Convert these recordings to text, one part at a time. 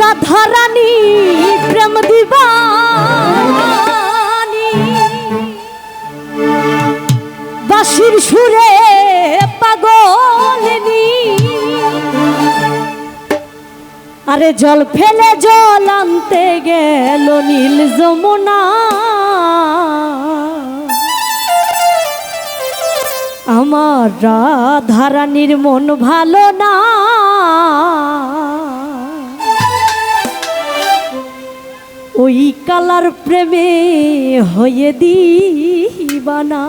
রাধারানী, প্রেম দিবানি। সুরে পাগলনি। আরে জল ফেলে জল আনতে গেল নীল যমুনা। আমার রাধারানীর মন ভালো না। ওই কালার প্রেমে হয়ে দিবানা।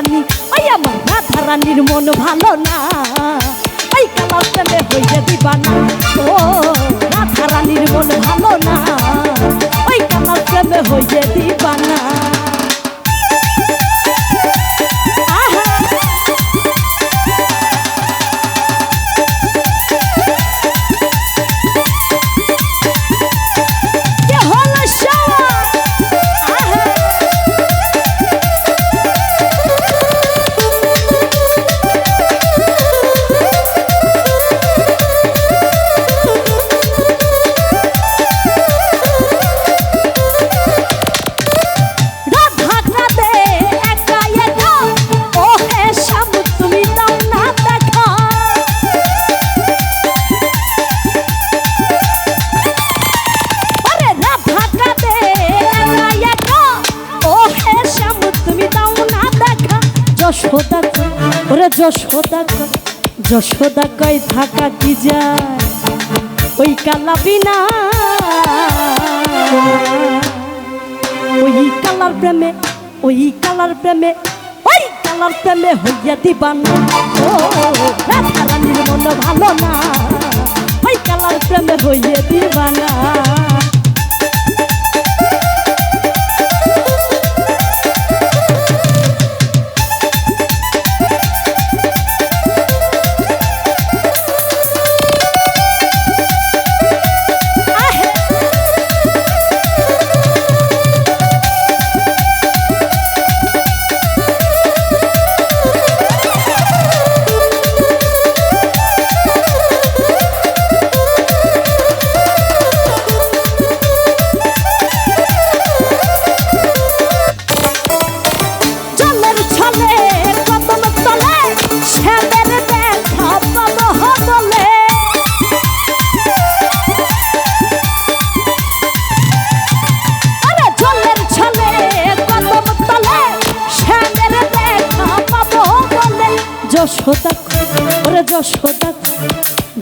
রাধারানী ওই আমার রাধারানীর মন ভালো না। ওই কালার প্রেমে হইয়া দিবানা। ও রাধারানীর মন ভালো না। ওই কালার প্রেমে হইয়া যশোদা ওরে যশোদা যশোদা কই থাকা কি যায়? ওই কালা বিনা, ওই কালার প্রেমে, ওই কালার প্রেমে, ওই কালার প্রেমে হইয়া দিবানা। ও রাধারানীর মন ভালো না, ওই কালার প্রেমে হইয়া দিবানা।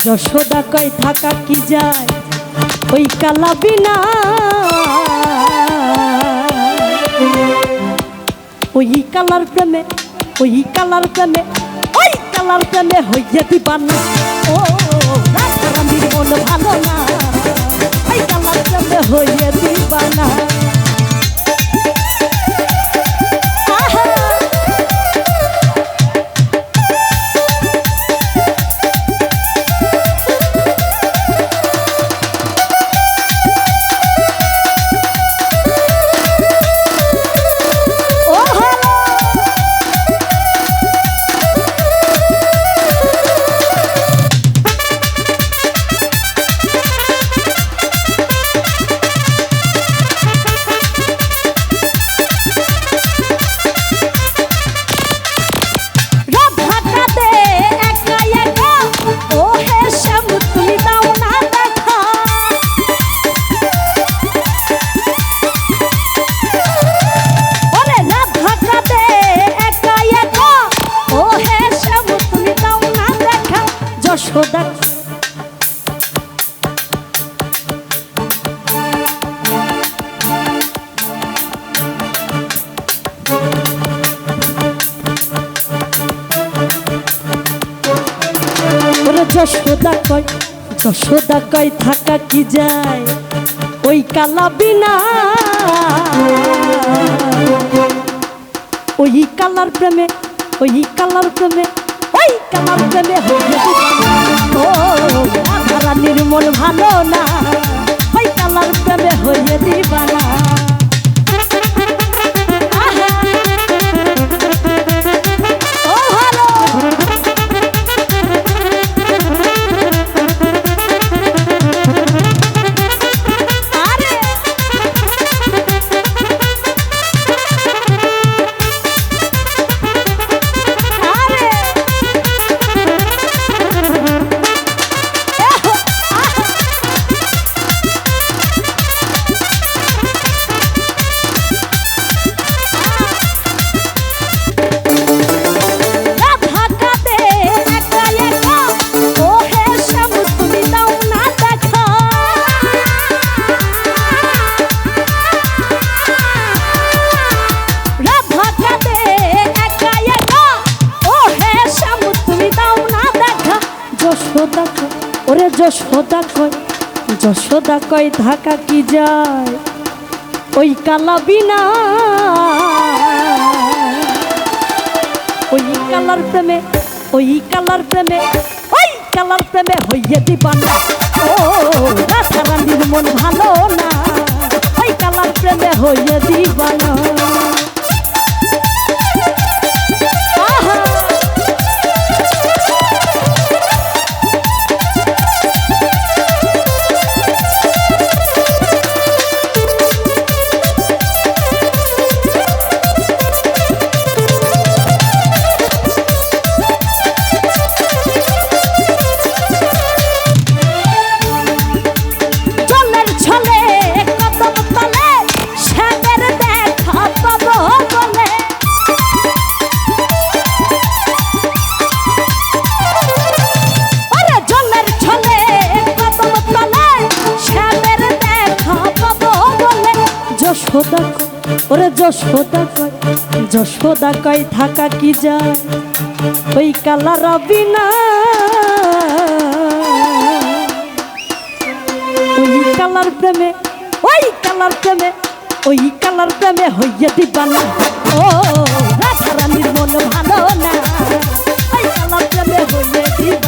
যশোদা কয়, থাকা কি যায়? ওই কালা বিনা ওই কালার প্রেমে, ওই কালার প্রেমে, ওই কালার প্রেমে হইয়া দিবানা ও, রাধারানীর মন ভালো না। ওই কালার প্রেমে হইয়া সদা। যশোদা কয় যশোদা কয়, থাকা কি যায়? ওই কালা বিনা ওই কালার প্রেমে, ওই কালার প্রেমে কালার প্রেমে যশোদা কয় যশোদা কয় ধাক্কা কি যায়? ওই কালা বিনা, ওই কালার প্রেমে, ওই কালার প্রেমে, ওই কালার প্রেমে হইয়ে দিবানা। ও রাধারানীর মন ভালো না, ওই কালার প্রেমে হইয়ে দিবানা। যশোদা ওরে যশোদা কয় যশোদা কয় থাকা কি যায়? ওই কালা রবিনা। ওই কালার প্রেমে, ওই কালার প্রেমে, ওই কালার প্রেমে হইয়া দিবানা। ও, রাধারানীর মন ভালো না। ওই কালার প্রেমে হইয়া দিবানা।